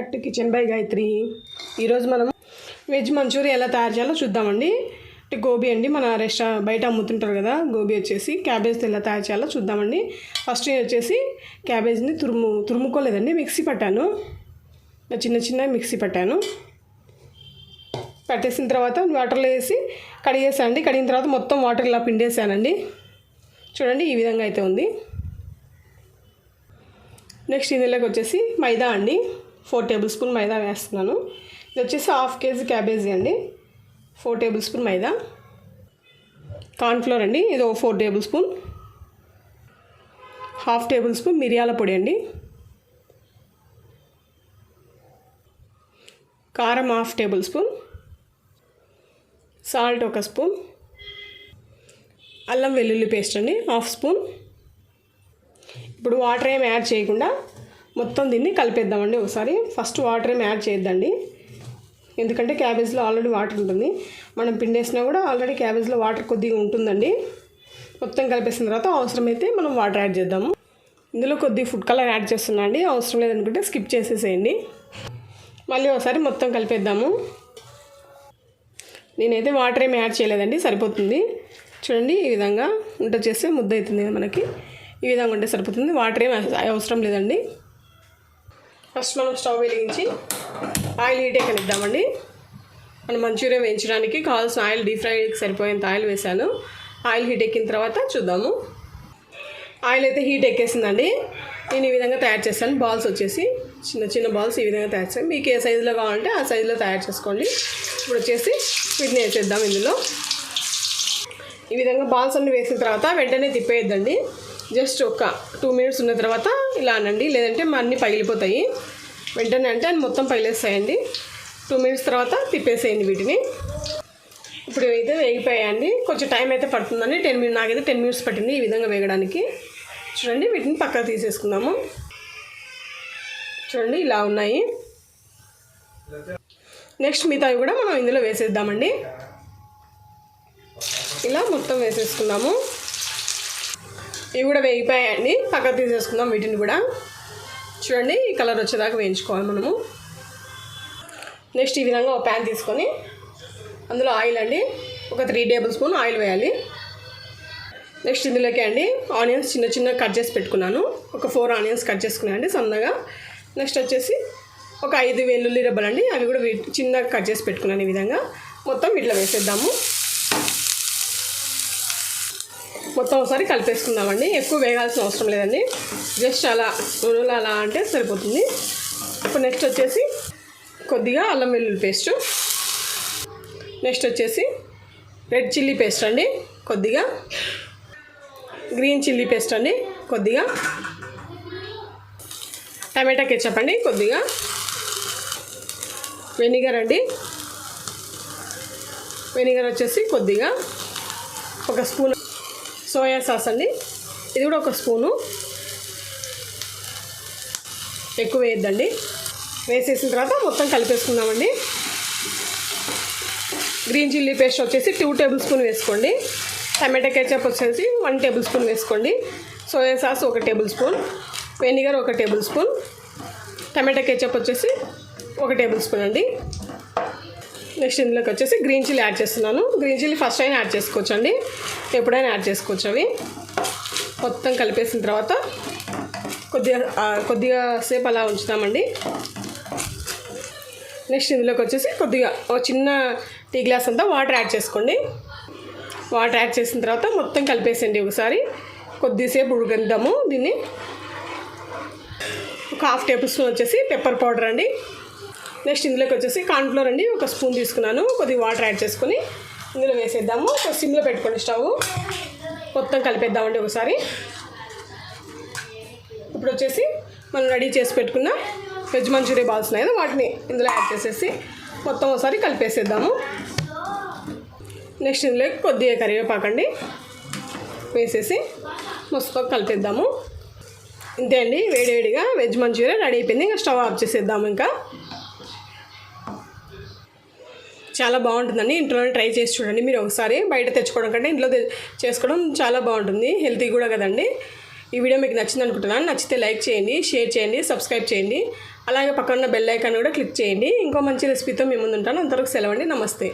Back to kitchen by Gayatri. ఈరోజు మనం veg Manchuria ఎలా తయారు చేయాలో చూద్దామండి. అంటే గోబీ అండి మన రెస్టా బయట అమ్ముతుంటారు కదా గోబీ వచ్చేసి క్యాబేజ్తో ఎలా తయారు చేయాలో చూద్దామండి. ఫస్ట్ నేను వచ్చేసి క్యాబేజ్ని తురుము తురుముకోలేదండి మిక్సీ పట్టాను. చిన్న చిన్న మిక్సీ పట్టాను. పట్టేసిన తర్వాత వాటర్లో వేసి కడిగేసానండి కడిగిన తర్వాత మొత్తం వాటర్ ఇలా పిండేసానండి. చూడండి ఈ విధంగా అయితే ఉంది. నెక్స్ట్ ఇందులోకి వచ్చేసి మైదా అండి. ఫోర్ టేబుల్ స్పూన్ మైదా వేస్తున్నాను. ఇది వచ్చేసి హాఫ్ కేజీ క్యాబేజీ అండి. ఫోర్ టేబుల్ స్పూన్ మైదా. కార్న్ఫ్లోర్ అండి. ఇది ఒక four tablespoon. Half tablespoon మిరియాల పొడి అండి. కారం హాఫ్ టేబుల్ స్పూన్. సాల్ట్ ఒక స్పూన్. అల్లం వెల్లుల్లి పేస్ట్ అండి హాఫ్ స్పూన్. ఇప్పుడు వాటర్ ఏమి యాడ్ చేయకుండా మొత్తం దీన్ని కలిపేద్దామండి ఒకసారి. ఫస్ట్ వాటర్ ఏమి యాడ్ చేయొద్దండి. ఎందుకంటే క్యాబేజ్లో ఆల్రెడీ వాటర్ ఉంటుంది. మనం పిండేసినా కూడా ఆల్రెడీ క్యాబేజ్లో వాటర్ కొద్దిగా ఉంటుందండి. మొత్తం కలిపేసిన తర్వాత అవసరమైతే మనం వాటర్ యాడ్ చేద్దాము. ఇందులో కొద్దిగా ఫుడ్ కలర్ యాడ్ చేస్తున్నా అండి. అవసరం లేదనుకుంటే స్కిప్ చేసేసేయండి. మళ్ళీ ఒకసారి మొత్తం కలిపేద్దాము. నేనైతే వాటర్ ఏమి యాడ్ చేయలేదండి. సరిపోతుంది. చూడండి ఈ విధంగా ఉంట చేస్తే ముద్ద అవుతుంది మనకి. ఈ విధంగా ఉంటే సరిపోతుంది. వాటర్ ఏమి అవసరం లేదండి. ఫస్ట్ మనం స్టవ్ వెలిగించి ఆయిల్ హీట్ ఎక్కనిద్దామండి మనం మంచూరియా వేయించడానికి కావాల్సిన ఆయిల్ డీప్ ఫ్రైకి సరిపోయేంత ఆయిల్ వేసాను ఆయిల్ హీట్ ఎక్కిన తర్వాత చూద్దాము. ఆయిల్ అయితే హీట్ ఎక్కేసిందండి. నేను ఈ విధంగా తయారు చేస్తాను బాల్స్ వచ్చేసి చిన్న చిన్న బాల్స్ ఈ విధంగా తయారు చేస్తాను మీకు ఏ సైజులో కావాలంటే ఆ సైజులో తయారు చేసుకోండి. ఇప్పుడు వచ్చేసి వీటిని వేసేద్దాం ఇందులో. ఈ విధంగా బాల్స్ అన్ని వేసిన తర్వాత వెంటనే తిప్పేయద్దండి. జస్ట్ ఒక టూ మినిట్స్ ఉన్న తర్వాత ఇలా అనండి. లేదంటే మా అన్నీ పగిలిపోతాయి. వెంటనే అంటే అన్ని మొత్తం పగిలేస్తాయండి. టూ మినిట్స్ తర్వాత తిప్పేసేయండి వీటిని. ఇప్పుడు అయితే వేగిపోయాయండి. కొంచెం టైం అయితే పడుతుందండి. టెన్ మినిట్ నాకైతే టెన్ మినిట్స్ పట్టింది ఈ విధంగా వేగడానికి. చూడండి వీటిని పక్కకు తీసేసుకుందాము. చూడండి ఇలా ఉన్నాయి. నెక్స్ట్ మిగతావి కూడా మనం ఇందులో వేసేద్దామండి. ఇలా మొత్తం వేసేసుకుందాము. ఇవి కూడా వేగిపోయాయండి. పక్కకు తీసేసుకుందాం వీటిని కూడా. చూడండి ఈ కలర్ వచ్చేదాకా వేయించుకోవాలి మనము. నెక్స్ట్ ఈ విధంగా ఒక ప్యాన్ తీసుకొని అందులో ఆయిల్ అండి. ఒక త్రీ టేబుల్ స్పూన్ ఆయిల్ వేయాలి. నెక్స్ట్ ఇందులోకి అండి ఆనియన్స్ చిన్న చిన్న కట్ చేసి పెట్టుకున్నాను. ఒక ఫోర్ ఆనియన్స్ కట్ చేసుకున్నాను అండి సన్నగా. నెక్స్ట్ వచ్చేసి ఒక ఐదు వెల్లుల్లి రెబ్బలండి. అవి కూడా చిన్నగా కట్ చేసి పెట్టుకున్నాను ఈ విధంగా. మొత్తం ఇట్లా వేసేద్దాము. మొత్తం ఒకసారి కలిపేసుకుందామండి. ఎక్కువ వేగాల్సిన అవసరం లేదండి. జస్ట్ అలా నూనెలు అలా అంటే సరిపోతుంది. ఇప్పుడు నెక్స్ట్ వచ్చేసి కొద్దిగా అల్లం వెల్లుల్లి పేస్ట్. నెక్స్ట్ వచ్చేసి రెడ్ చిల్లీ పేస్ట్ అండి. కొద్దిగా గ్రీన్ చిల్లీ పేస్ట్ అండి. కొద్దిగా టమాటా కెచ్చప్ అండి. కొద్దిగా వెనిగర్ అండి. వెనిగర్ వచ్చేసి కొద్దిగా ఒక స్పూన్ సోయా సాస్ అండి. ఇది కూడా ఒక స్పూను. ఎక్కువ వేయద్దండి. వేసేసిన తర్వాత మొత్తం కలిపేసుకుందామండి. గ్రీన్ చిల్లీ పేస్ట్ వచ్చేసి టూ టేబుల్ స్పూన్ వేసుకోండి. టమాటా కెచప్ వచ్చేసి వన్ టేబుల్ స్పూన్ వేసుకోండి. సోయా సాస్ ఒక టేబుల్ స్పూన్. వెనిగర్ ఒక టేబుల్ స్పూన్. టమాటా కెచప్ వచ్చేసి ఒక టేబుల్ స్పూన్ అండి. నెక్స్ట్ ఇందులోకి వచ్చేసి గ్రీన్ చిల్లీ యాడ్ చేస్తున్నాను. గ్రీన్ చిల్లీ ఫస్ట్ అయినా యాడ్ చేసుకోవచ్చు అండి ఎప్పుడైనా యాడ్ చేసుకోవచ్చు అవి. మొత్తం కలిపేసిన తర్వాత కొద్దిగా కొద్దిగా సేపు అలా ఉంచుతామండి. నెక్స్ట్ ఇందులోకి వచ్చేసి కొద్దిగా ఒక చిన్న టీ గ్లాస్ అంతా వాటర్ యాడ్ చేసుకోండి. వాటర్ యాడ్ చేసిన తర్వాత మొత్తం కలిపేసండి ఒకసారి. కొద్దిసేపు ఉడకద్దాము దీన్ని. ఒక హాఫ్ టేబుల్ స్పూన్ వచ్చేసి పెప్పర్ పౌడర్ అండి. నెక్స్ట్ ఇందులోకి వచ్చేసి కార్న్ఫ్లోర్ అండి. ఒక స్పూన్ తీసుకున్నాను. కొద్దిగా వాటర్ యాడ్ చేసుకుని ఇందులో వేసేద్దాము. ఒక సిమ్లో పెట్టుకోండి స్టవ్. మొత్తం కలిపేద్దామండి ఒకసారి. ఇప్పుడు వచ్చేసి మనం రెడీ చేసి పెట్టుకున్న వెజ్ మంచూరియా బాల్స్ ఉన్నాయి కదా వాటిని ఇందులో యాడ్ చేసేసి మొత్తం ఒకసారి కలిపేసేద్దాము. నెక్స్ట్ ఇందులో కొద్దిగా కరివేపాకండి వేసేసి మొత్తం కలిపేద్దాము. ఇంతే అండి వేడివేడిగా వెజ్ మంచూరియా రెడీ అయిపోయింది. ఇంకా స్టవ్ ఆఫ్ చేసేద్దాము ఇంకా. చాలా బాగుంటుందండి. ఇంట్లోనే ట్రై చేసి చూడండి. మీరు ఒకసారి బయట తెచ్చుకోవడం కంటే ఇంట్లో చేసుకోవడం చాలా బాగుంటుంది. హెల్తీ కూడా కదండి. ఈ వీడియో మీకు నచ్చింది అనుకుంటున్నాను. నచ్చితే లైక్ చేయండి షేర్ చేయండి సబ్స్క్రైబ్ చేయండి. అలాగే పక్కన ఉన్న బెల్ ఐకాన్ కూడా క్లిక్ చేయండి. ఇంకో మంచి రెసిపీతో మీ ముందు ఉంటాను అంతవరకు సెలవండి నమస్తే.